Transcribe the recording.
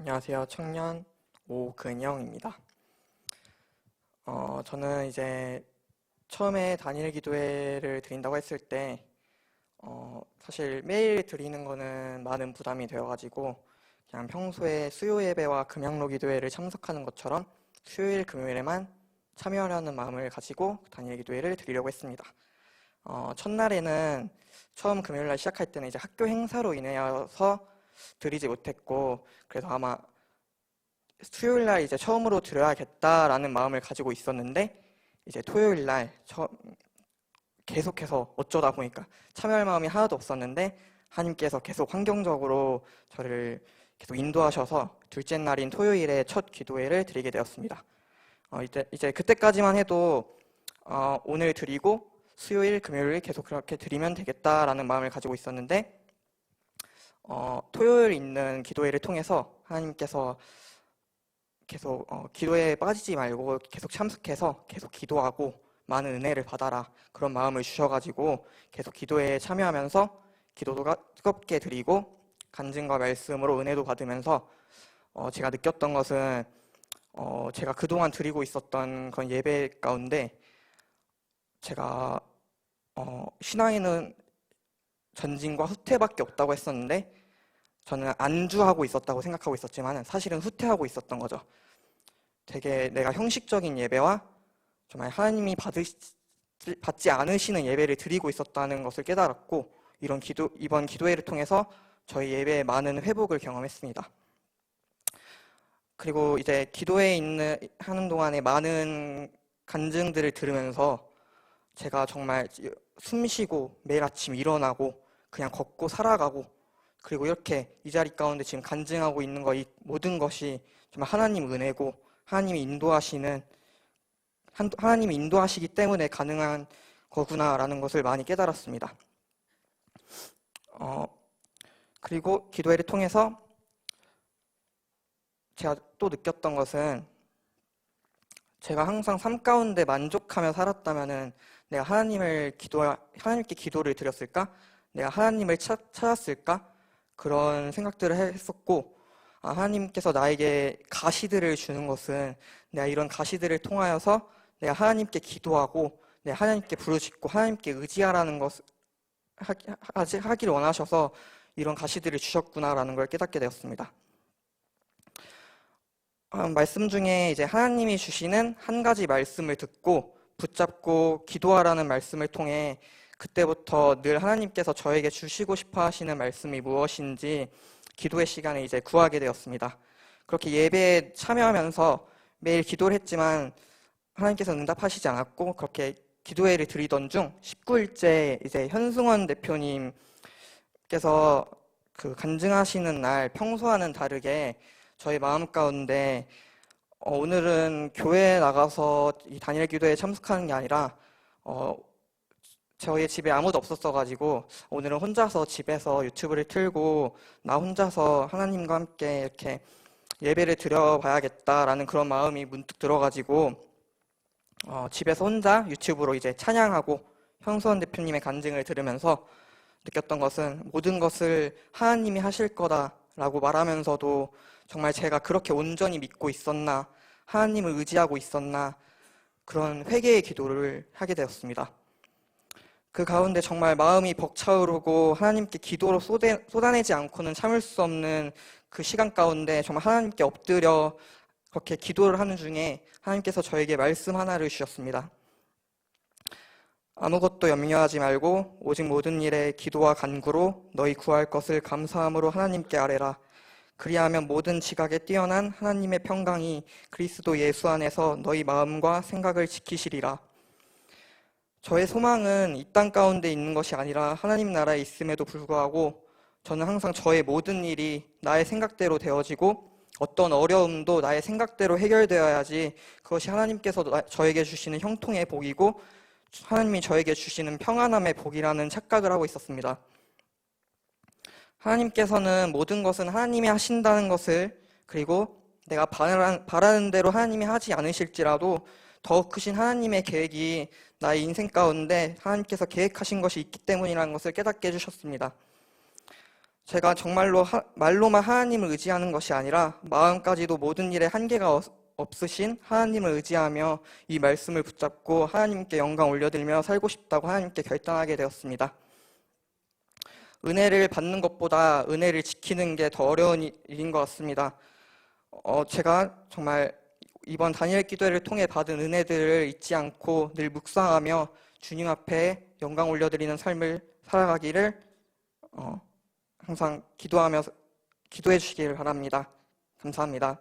안녕하세요. 청년 오근영입니다. 어, 저는 이제 처음에 단일 기도회를 드린다고 했을 때, 어, 사실 매일 드리는 거는 많은 부담이 되어가지고, 그냥 평소에 수요 예배와 금양로 기도회를 참석하는 것처럼 수요일, 금요일에만 참여하려는 마음을 가지고 단일 기도회를 드리려고 했습니다. 어, 첫날에는 처음 금요일 날 시작할 때는 이제 학교 행사로 인하여서 드리지 못했고, 그래서 아마 수요일 날 이제 처음으로 드려야겠다라는 마음을 가지고 있었는데, 이제 토요일 날 처음 계속해서 어쩌다 보니까 참여할 마음이 하나도 없었는데, 하나님께서 계속 환경적으로 저를 계속 인도하셔서 둘째 날인 토요일에 첫 기도회를 드리게 되었습니다. 어, 이제, 이제 그때까지만 해도 어, 오늘 드리고 수요일, 금요일 계속 그렇게 드리면 되겠다라는 마음을 가지고 있었는데 어, 토요일 있는 기도회를 통해서 하나님께서 계속 어, 기도에 빠지지 말고 계속 참석해서 계속 기도하고 많은 은혜를 받아라. 그런 마음을 주셔가지고 계속 기도에 참여하면서 기도도 뜨겁게 드리고 간증과 말씀으로 은혜도 받으면서 어, 제가 느꼈던 것은 어, 제가 그동안 드리고 있었던 그런 예배 가운데 제가 어, 신앙에는 전진과 후퇴밖에 없다고 했었는데 저는 안주하고 있었다고 생각하고 있었지만 사실은 후퇴하고 있었던 거죠. 되게 내가 형식적인 예배와 정말 하나님이 받으, 받지 않으시는 예배를 드리고 있었다는 것을 깨달았고 이런 기도, 이번 기도회를 통해서 저희 예배에 많은 회복을 경험했습니다. 그리고 이제 기도에 있는 하는 동안에 많은 간증들을 들으면서 제가 정말 숨 쉬고 매일 아침 일어나고 그냥 걷고 살아가고 그리고 이렇게 이 자리 가운데 지금 간증하고 있는 거 이 모든 것이 정말 하나님 은혜고 하나님이 인도하시는 하나님이 인도하시기 때문에 가능한 거구나라는 것을 많이 깨달았습니다. 어, 그리고 기도회를 통해서 제가 또 느꼈던 것은 제가 항상 삶 가운데 만족하며 살았다면은 내가 하나님을 기도 하나님께 기도를 드렸을까? 내가 하나님을 찾, 찾았을까? 그런 생각들을 했었고 아, 하나님께서 나에게 가시들을 주는 것은 내가 이런 가시들을 통하여서 내가 하나님께 기도하고 내가 하나님께 부르짖고 하나님께 의지하라는 것을 하기, 하기를 원하셔서 이런 가시들을 주셨구나라는 걸 깨닫게 되었습니다. 아, 말씀 중에 이제 하나님이 주시는 한 가지 말씀을 듣고 붙잡고 기도하라는 말씀을 통해 그때부터 늘 하나님께서 저에게 주시고 싶어 하시는 말씀이 무엇인지 기도의 시간에 이제 구하게 되었습니다. 그렇게 예배에 참여하면서 매일 기도를 했지만 하나님께서 응답하시지 않았고 그렇게 기도회를 드리던 중 19일째 이제 현승원 대표님께서 그 간증하시는 날 평소와는 다르게 저희 마음 가운데 어, 오늘은 교회에 나가서 이 단일 기도에 참석하는 게 아니라 어, 저희 집에 아무도 없었어가지고 오늘은 혼자서 집에서 유튜브를 틀고 나 혼자서 하나님과 함께 이렇게 예배를 드려봐야겠다라는 그런 마음이 문득 들어가지고 어, 집에서 혼자 유튜브로 이제 찬양하고 형수원 대표님의 간증을 들으면서 느꼈던 것은 모든 것을 하나님이 하실 거다라고 말하면서도 정말 제가 그렇게 온전히 믿고 있었나 하나님을 의지하고 있었나 그런 회개의 기도를 하게 되었습니다. 그 가운데 정말 마음이 벅차오르고 하나님께 기도로 쏟아, 쏟아내지 않고는 참을 수 없는 그 시간 가운데 정말 하나님께 엎드려 그렇게 기도를 하는 중에 하나님께서 저에게 말씀 하나를 주셨습니다. 아무것도 염려하지 말고 오직 모든 일에 기도와 간구로 너희 구할 것을 감사함으로 하나님께 아뢰라. 그리하면 모든 지각에 뛰어난 하나님의 평강이 그리스도 예수 안에서 너희 마음과 생각을 지키시리라. 저의 소망은 이 땅 가운데 있는 것이 아니라 하나님 나라에 있음에도 불구하고 저는 항상 저의 모든 일이 나의 생각대로 되어지고 어떤 어려움도 나의 생각대로 해결되어야지 그것이 하나님께서 저에게 주시는 형통의 복이고 하나님이 저에게 주시는 평안함의 복이라는 착각을 하고 있었습니다. 하나님께서는 모든 것은 하나님이 하신다는 것을 그리고 내가 바라는 대로 하나님이 하지 않으실지라도 더욱 크신 하나님의 계획이 나의 인생 가운데 하나님께서 계획하신 것이 있기 때문이라는 것을 깨닫게 해주셨습니다. 제가 정말로 하- 말로만 하나님을 의지하는 것이 아니라 마음까지도 모든 일에 한계가 없- 없으신 하나님을 의지하며 이 말씀을 붙잡고 하나님께 영광 올려드리며 살고 싶다고 하나님께 결단하게 되었습니다. 은혜를 받는 것보다 은혜를 지키는 게 더 어려운 이- 일인 것 같습니다. 어, 제가 정말 이번 다니엘 기도회를 통해 받은 은혜들을 잊지 않고 늘 묵상하며 주님 앞에 영광 올려드리는 삶을 살아가기를 어, 항상 기도하며 기도해 주시길 바랍니다. 감사합니다.